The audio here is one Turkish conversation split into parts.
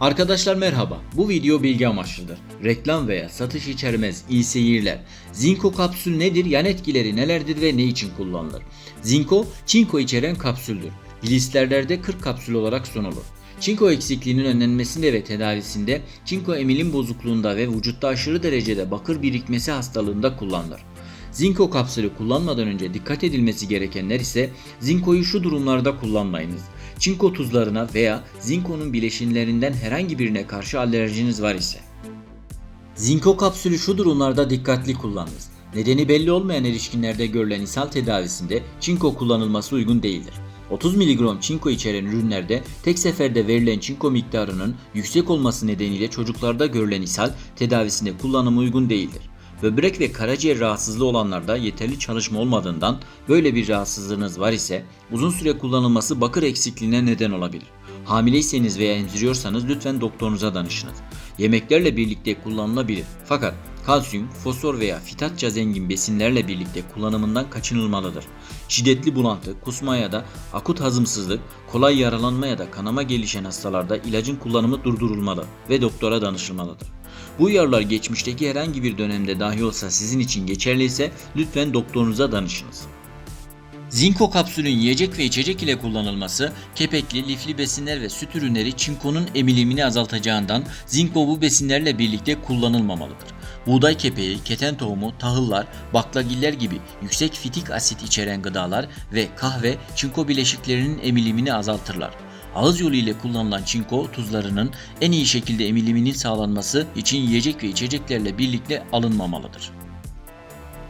Arkadaşlar merhaba. Bu video bilgi amaçlıdır. Reklam veya satış içermez. İyi seyirler. Zinko kapsül nedir? Yan etkileri nelerdir ve ne için kullanılır? Zinko, çinko içeren kapsüldür. Blisterlerde 40 kapsül olarak sunulur. Çinko eksikliğinin önlenmesinde ve tedavisinde, çinko emilim bozukluğunda ve vücutta aşırı derecede bakır birikmesi hastalığında kullanılır. Zinko kapsülü kullanmadan önce dikkat edilmesi gerekenler ise zinkoyu şu durumlarda kullanmayınız. Çinko tuzlarına veya zinkonun bileşinlerinden herhangi birine karşı alerjiniz var ise. Zinko kapsülü şu durumlarda dikkatli kullanınız. Nedeni belli olmayan erişkinlerde görülen ishal tedavisinde çinko kullanılması uygun değildir. 30 mg çinko içeren ürünlerde tek seferde verilen çinko miktarının yüksek olması nedeniyle çocuklarda görülen ishal tedavisinde kullanımı uygun değildir. Böbrek ve karaciğer rahatsızlığı olanlarda yeterli çalışma olmadığından böyle bir rahatsızlığınız var ise uzun süre kullanılması bakır eksikliğine neden olabilir. Hamileyseniz veya emziriyorsanız lütfen doktorunuza danışınız. Yemeklerle birlikte kullanılabilir fakat kalsiyum, fosfor veya fitatça zengin besinlerle birlikte kullanımından kaçınılmalıdır. Şiddetli bulantı, kusma ya da akut hazımsızlık, kolay yaralanma ya da kanama gelişen hastalarda ilacın kullanımı durdurulmalı ve doktora danışılmalıdır. Bu uyarılar geçmişteki herhangi bir dönemde dahi olsa sizin için geçerliyse lütfen doktorunuza danışınız. Zinko kapsülün yiyecek ve içecek ile kullanılması kepekli, lifli besinler ve süt ürünleri çinkonun emilimini azaltacağından zinko bu besinlerle birlikte kullanılmamalıdır. Buğday kepeği, keten tohumu, tahıllar, baklagiller gibi yüksek fitik asit içeren gıdalar ve kahve çinko bileşiklerinin emilimini azaltırlar. Ağız yolu ile kullanılan çinko tuzlarının en iyi şekilde emiliminin sağlanması için yiyecek ve içeceklerle birlikte alınmamalıdır.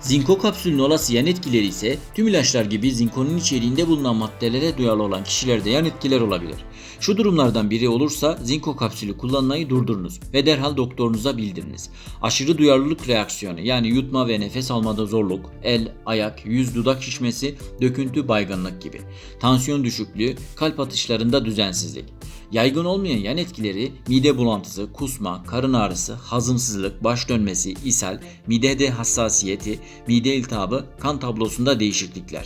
Zinko kapsülünün olası yan etkileri ise tüm ilaçlar gibi zinkonun içeriğinde bulunan maddelere duyarlı olan kişilerde yan etkiler olabilir. Şu durumlardan biri olursa zinko kapsülü kullanmayı durdurunuz ve derhal doktorunuza bildiriniz. Aşırı duyarlılık reaksiyonu yani yutma ve nefes almada zorluk, el, ayak, yüz, dudak şişmesi, döküntü, baygınlık gibi. Tansiyon düşüklüğü, kalp atışlarında düzensizlik. Yaygın olmayan yan etkileri mide bulantısı, kusma, karın ağrısı, hazımsızlık, baş dönmesi, ishal, midede hassasiyeti, mide iltihabı, kan tablosunda değişiklikler.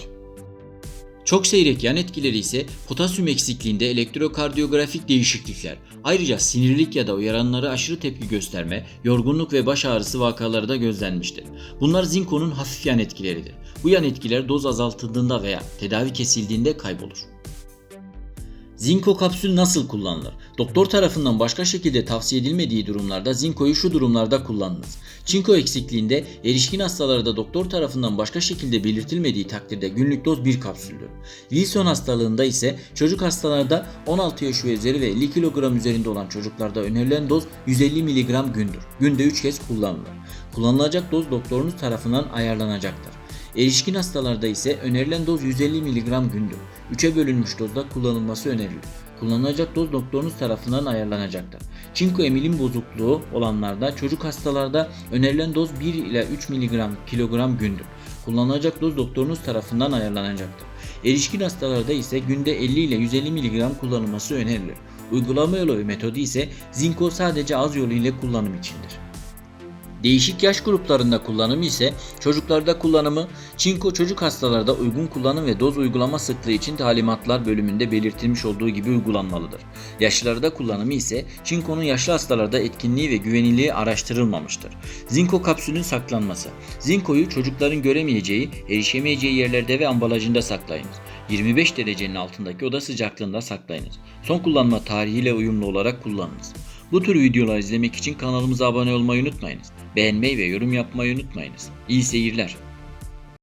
Çok seyrek yan etkileri ise potasyum eksikliğinde elektrokardiyografik değişiklikler. Ayrıca sinirlilik ya da uyaranlara aşırı tepki gösterme, yorgunluk ve baş ağrısı vakaları da gözlenmiştir. Bunlar zinkonun hafif yan etkileridir. Bu yan etkiler doz azaltıldığında veya tedavi kesildiğinde kaybolur. Zinko kapsül nasıl kullanılır? Doktor tarafından başka şekilde tavsiye edilmediği durumlarda zinkoyu şu durumlarda kullanınız. Çinko eksikliğinde erişkin hastalarda doktor tarafından başka şekilde belirtilmediği takdirde günlük doz 1 kapsüldür. Wilson hastalığında ise çocuk hastalarda 16 yaş ve üzeri ve 50 kilogram üzerinde olan çocuklarda önerilen doz 150 mg gündür. Günde 3 kez kullanılır. Kullanılacak doz doktorunuz tarafından ayarlanacaktır. Erişkin hastalarda ise önerilen doz 150 mg gündür. 3'e bölünmüş dozda kullanılması önerilir. Kullanılacak doz doktorunuz tarafından ayarlanacaktır. Çinko emilim bozukluğu olanlarda çocuk hastalarda önerilen doz 1 ile 3 mg kilogram gündür. Kullanılacak doz doktorunuz tarafından ayarlanacaktır. Erişkin hastalarda ise günde 50 ile 150 mg kullanılması önerilir. Uygulama yolu metodu ise zinko sadece ağız yolu ile kullanım içindir. Değişik yaş gruplarında kullanımı ise çocuklarda kullanımı çinko çocuk hastalarda uygun kullanım ve doz uygulama sıklığı için talimatlar bölümünde belirtilmiş olduğu gibi uygulanmalıdır. Yaşlılarda kullanımı ise çinkonun yaşlı hastalarda etkinliği ve güvenilirliği araştırılmamıştır. Zinko kapsülün saklanması. Zinkoyu çocukların göremeyeceği, erişemeyeceği yerlerde ve ambalajında saklayınız. 25 derecenin altındaki oda sıcaklığında saklayınız. Son kullanma tarihiyle uyumlu olarak kullanınız. Bu tür videolar izlemek için kanalımıza abone olmayı unutmayınız. Beğenmeyi ve yorum yapmayı unutmayınız. İyi seyirler.